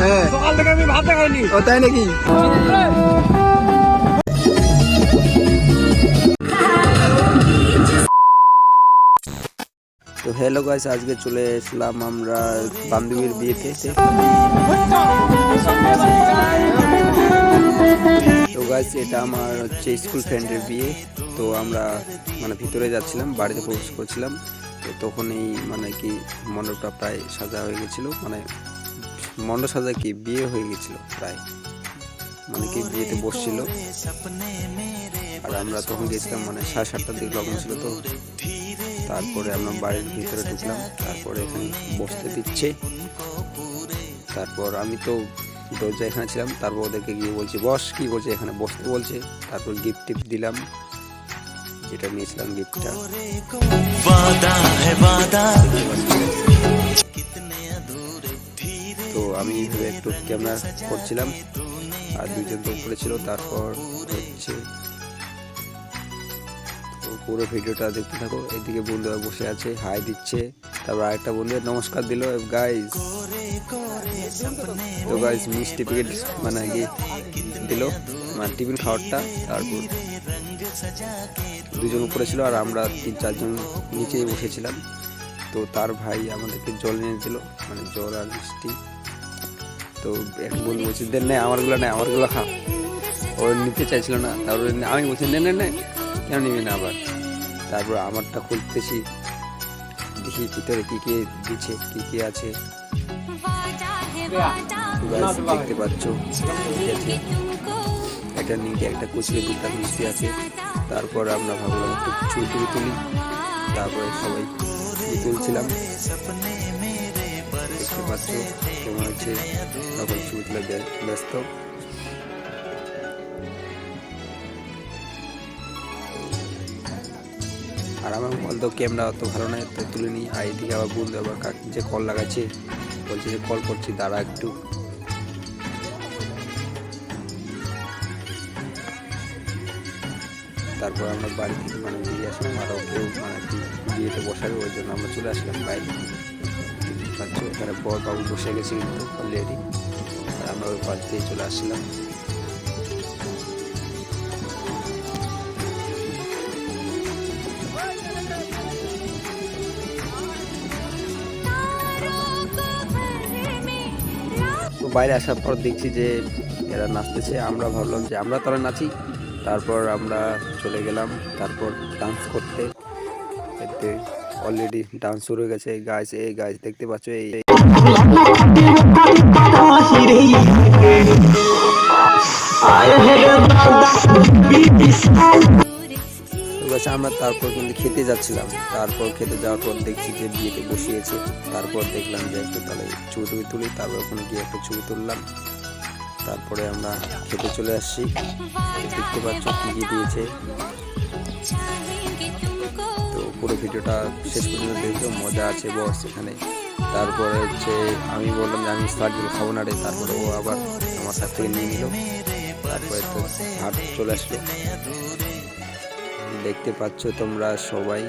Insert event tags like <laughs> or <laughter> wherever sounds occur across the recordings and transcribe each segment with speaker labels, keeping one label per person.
Speaker 1: হ্যাঁ।
Speaker 2: সকাল থেকে আমি ভাত খাইনি।
Speaker 1: ও তাই নাকি? তো হ্যালো গাইস আজকে চলে এসলাম আমরা বান্ধবীর বিয়েতে তো গাইস এটা আমার হচ্ছে স্কুল ফ্রেন্ডের বিয়ে। তো আমরা মানে ভিতরে যাচ্ছিলাম বাড়িতে প্রবেশ করছিলাম। তো তখনই মানে কি মণ্ডপটা প্রায় সাজা হয়ে গেছিল। মানে মন্ড সাজা কি? বিয়ে হয়ে গেছিল প্রায়। মানে কি বিয়েতে বসছিল। আর আমরা তখন গেছিলাম মানে সাড়ে সাতটার দিকে লগ্ন ছিল তো। তারপরে আমরা বাড়ির ভিতরে ঢুকলাম। তারপরে এখানে বসতে দিচ্ছে। তারপর আমি তো দরজা এখানে ছিলাম। তারপর ওদেরকে গিয়ে বলছি বস কি বলছে? এখানে বসতে বলছে। তারপর গিফট টিফট দিলাম। যেটা নিয়েছিলাম গিফটটা আমি একটু ক্যামেরা করছিলাম। আর দুজন তো উপরে ছিল, তারপর হচ্ছে পুরো ভিডিওটা দেখতে থাকো। এদিকে বন্ধুরা বসে আছে, হাই দিচ্ছে। তারপর আরেকটা বন্ধু নমস্কার দিল গাইজ তো গাইজ মিষ্টি প্যাকেট মানে কি দিল মানে টিফিন খাবারটা তারপর দুজন উপরে ছিল আর আমরা তিন চারজন নিচেই বসেছিলাম। তো তার ভাই আমাদেরকে জল এনে দিল মানে জল আর মিষ্টি। তো এক বন্ধু বলছে, দেন নেই আমারগুলো নেই আমারগুলো খা। ও নিতে চাইছিল না, তারপরে আমি বলছি নে নে নে কেন নিবি না আবার? তারপর আমারটা খুলতেছি, দেখি ভিতরে কী কি দিচ্ছে, কী কী আছে। দেখতে পাচ্ছ একটা নিচে একটা কুচলে দুটা মিষ্টি আছে। তারপর আমরা ভাবলাম একটু ছবি তুলি। তারপরে সবাই তুলছিলাম। দেখতে পাচ্ছ কেমন হচ্ছে তখন ছবি তুলে ব্য- ব্যস্ত আর আমার মোবাইল তো ক্যামেরা অত ভালো নয় তো তুলে নিই। আর এদিকে আবার বন্ধু আবার যে কল লাগাচ্ছে, বলছে যে কল করছি, দাঁড়া একটু। তারপর আমরা বাড়ি থেকে মানে বেরিয়ে আসলাম, আর ওকেও মানে বিয়েতে বসাবে, ওই জন্য আমরা চলে আসলাম বাইরে। এখানে বর বাবু বসে গেছে কিন্তু অলরেডি আর আমরা ওই পাশ দিয়ে চলে আসছিলাম বাইরে আসার পর দেখছি যে এরা নাচতেছে। আমরা ভাবলাম যে আমরা তারা নাচি। তারপর আমরা চলে গেলাম। তারপর ডান্স করতে। এতে অলরেডি ডান্স শুরু হয়ে গেছে। গাছ এই গাছ দেখতে পাচ্ছ, এই, এই- আমরা তারপর কিন্তু খেতে যাচ্ছিলাম। তারপর খেতে যাওয়ার পর দেখছি যে বিয়েতে বসিয়েছে। তারপর দেখলাম যে একটু তাহলে ছবি টবি তুলি, তারপর ওখানে গিয়ে একটা ছবি তুললাম। তারপরে আমরা খেতে চলে আসছি। দেখতে পাচ্ছ কি কি দিয়েছে। পুরো ভিডিওটা শেষ পর্যন্ত দেখতে মজা আছে বস এখানে। তারপরে হচ্ছে আমি বললাম যে আমি স্টার্টগুলো খাব না রে, তারপরে ও আবার আমার কাছ থেকে নিয়ে নিল। তারপরে তো ভাত চলে আসলো। দেখতে পাচ্ছ তোমরা সবাই।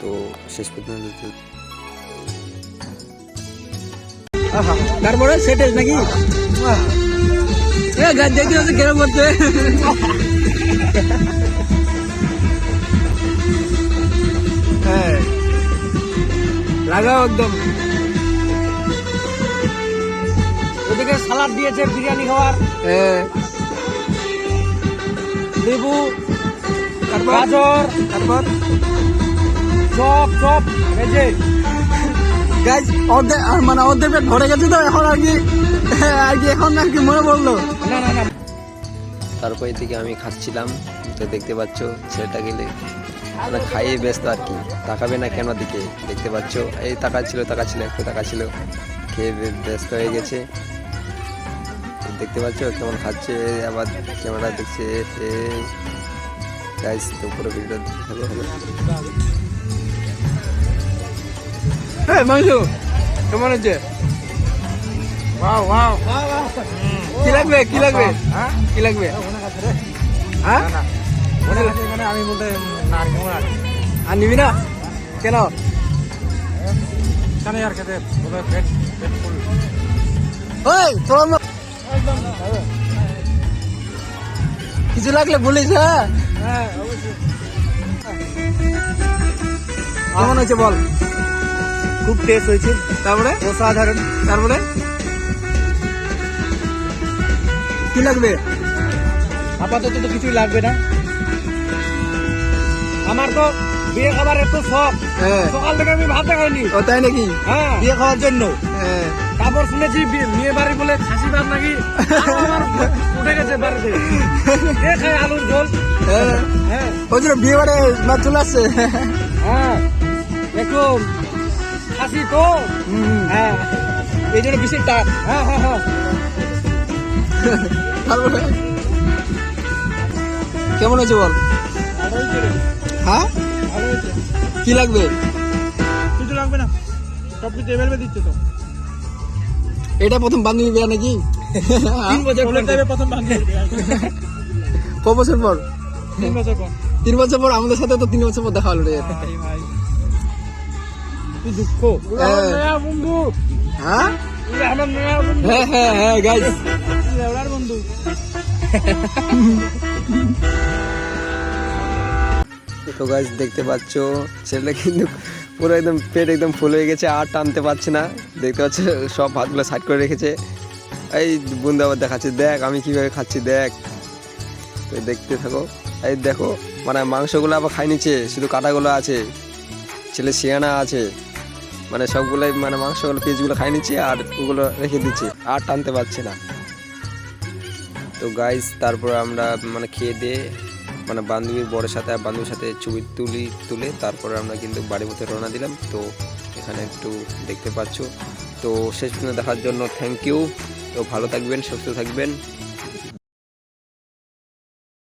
Speaker 1: তো শেষ পর্যন্ত
Speaker 2: তারপরে সেটেল নাকি? গাছ দেখতে হচ্ছে কেরম লাগাও একদম। ওদিকে সালাদ দিয়েছে বিরিয়ানি খাওয়ার।
Speaker 1: হ্যাঁ।
Speaker 2: লেবু গাজর।
Speaker 1: তারপর
Speaker 2: চপ চপ ভেজে।
Speaker 1: গাইজ অর্ধেক আর মানে অর্ধেক পেট ভরে গেছে তো এখন আর কি আর কি এখন আর কি মনে পড়ল।
Speaker 2: না না না।
Speaker 1: তারপর এদিকে আমি খাচ্ছিলাম তো দেখতে পাচ্ছ ছেলেটা গেলে। মানে খাইয়ে ব্যস্ত আর কি। তাকাবে না কেন দিকে? দেখতে পাচ্ছ? এই তাকাচ্ছিল তাকাচ্ছিল একটু তাকাচ্ছিল। খেয়ে ব্যস্ত হয়ে গেছে। দেখতে পাচ্ছ? কেমন খাচ্ছে? আবার ক্যামেরা দেখছে। গাইস তো পুরো ভিডিও
Speaker 2: হ্যাঁ মাংস কেমন হচ্ছে? Wow wow. কি লাগবে? কি লাগবে? কি লাগবে? হ্যাঁ? আমি বলতে না আর নিবি না? কেন? জানি আর খেতে
Speaker 3: কিছু লাগলে বলিস হ্যাঁ?
Speaker 2: হ্যাঁ
Speaker 3: কেমন হয়েছে বল?
Speaker 2: খুব টেস্ট হয়েছে।
Speaker 3: তারপরে?
Speaker 2: অসাধারণ।
Speaker 3: তারপরে? কি লাগবে?
Speaker 2: আপাতত তো কিছুই লাগবে না। আমার তো বিয়ে খাবার এত শখ।
Speaker 3: হ্যাঁ।
Speaker 2: সকাল থেকে আমি ভাত খাইনি।
Speaker 3: তাই নাকি?
Speaker 2: হ্যাঁ।
Speaker 3: বিয়ে খাওয়ার জন্য? হ্যাঁ।
Speaker 2: তারপর শুনেছি বি- মেয়ে বাড়ি বলে খাসি ভাত নাকি? আমার উঠে গেছে বাড়িতে। কে খায় আলুর ঝোল?
Speaker 3: হ্যাঁ।
Speaker 2: হ্যাঁ।
Speaker 3: ওই জন্য বিয়ে বাড়ি মাছ চলে আসছে?
Speaker 2: হ্যাঁ। একটু খাসি তো। হ্যাঁ।
Speaker 3: এই জন্য বেশি টাক
Speaker 2: হ্যাঁ হ্যাঁ হ্যাঁ।
Speaker 3: তারপরে? কেমন হয়েছে বল? হ্যাঁ? কি লাগবে?
Speaker 2: কিছু লাগবে না। সব কিছু এভেলেবেল দিচ্ছে তো।
Speaker 3: এটা প্রথম বান্ধবী বিয়ে নাকি?
Speaker 2: তিন বছর প্রথম বান্ধবী
Speaker 3: ক বছর পর?
Speaker 2: তিন বছর পর।
Speaker 3: তিন বছর পর আমাদের সাথে তো তিন বছর পর দেখা হলো রে।
Speaker 2: দুঃখ?
Speaker 3: হ্যাঁ।
Speaker 2: বন্ধু।
Speaker 3: হ্যাঁ? হ্যাঁ হ্যাঁ হ্যাঁ গাইজ
Speaker 2: বন্ধু। <laughs>
Speaker 1: তো গাছ দেখতে পাচ্ছ, ছেলেটা কিন্তু পুরো একদম পেট একদম ফুল হয়ে গেছে, আর টানতে পারছে না। দেখতে পাচ্ছ, সব ভাতগুলো সাইড করে রেখেছে। এই বন্ধু আবার দেখাচ্ছে, দেখ, আমি কীভাবে খাচ্ছি, দেখ। তো দেখতে থাকো। এই দেখো মানে মাংসগুলো আবার খাই নিচ্ছে, শুধু কাটাগুলো আছে। ছেলে শিয়ানা আছে। মানে সবগুলোই মানে মাংসগুলো পিসগুলো খাই নিচ্ছে, আর ওগুলো রেখে দিচ্ছে, আর টানতে পারছে না। তো গাইস তারপর আমরা মানে খেয়ে দিয়ে মানে বান্ধবীর বরের সাথে আর বান্ধবীর সাথে ছবি তুলি, তুলে তারপরে আমরা কিন্তু বাড়ির মধ্যে রওনা দিলাম। তো এখানে একটু দেখতে পাচ্ছ। তো শেষ পর্যন্ত দেখার জন্য থ্যাংক ইউ তো ভালো থাকবেন, সুস্থ থাকবেন।